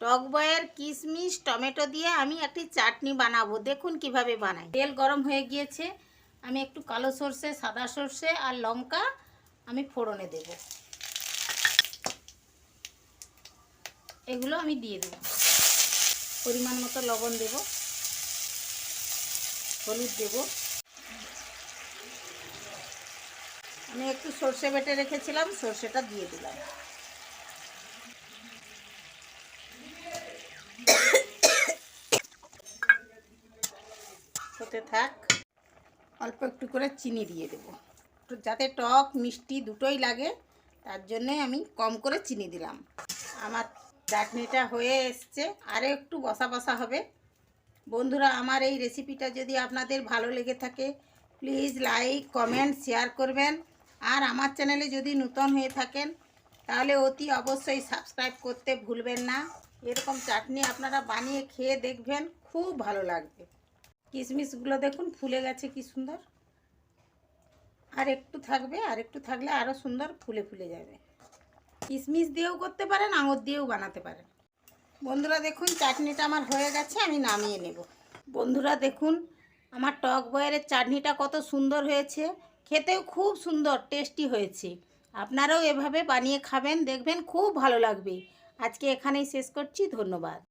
টক বয়ের কিশমিশ, টমেটো দিয়ে আমি একটি চাটনি বানাবো। দেখুন কীভাবে বানাই। তেল গরম হয়ে গিয়েছে। আমি একটু কালো সর্ষে, সাদা সর্ষে আর লঙ্কা আমি ফোড়নে দেব। এগুলো আমি দিয়ে দেব। পরিমাণ মতো লবণ দেব। হলুদ দেব। আমি একটু সর্ষে বেটে রেখেছিলাম, সর্ষেটা দিয়ে দিলাম। হতে থাক। অল্প একটু করে চিনি দিয়ে দেবো। যাতে টক, মিষ্টি দুটোই লাগে, তার জন্যে আমি কম করে চিনি দিলাম। আমার চাটনিটা হয়ে এসছে। আরও একটু বসা বসা হবে। বন্ধুরা, আমার এই রেসিপিটা যদি আপনাদের ভালো লেগে থাকে, প্লিজ লাইক, কমেন্ট, শেয়ার করবেন। আর আমার চ্যানেলে যদি নূতন হয়ে থাকেন, তাহলে অতি অবশ্যই সাবস্ক্রাইব করতে ভুলবেন না। এরকম চাটনি আপনারা বানিয়ে খেয়ে দেখবেন, খুব ভালো লাগবে। কিশমিশগুলো দেখুন, ফুলে গেছে কি সুন্দর। আর একটু থাকবে, আর একটু থাকলে আরও সুন্দর ফুলে ফুলে যাবে। কিশমিশ দিয়েও করতে পারেন, আঙুর দিয়েও বানাতে পারেন। বন্ধুরা দেখুন, চাটনিটা আমার হয়ে গেছে, আমি নামিয়ে নেব। বন্ধুরা দেখুন, আমার টক বয়ের চাটনিটা কত সুন্দর হয়েছে। খেতেও খুব সুন্দর, টেস্টি হয়েছে। আপনারাও এভাবে বানিয়ে খাবেন, দেখবেন খুব ভালো লাগবে। আজকে এখানেই শেষ করছি, ধন্যবাদ।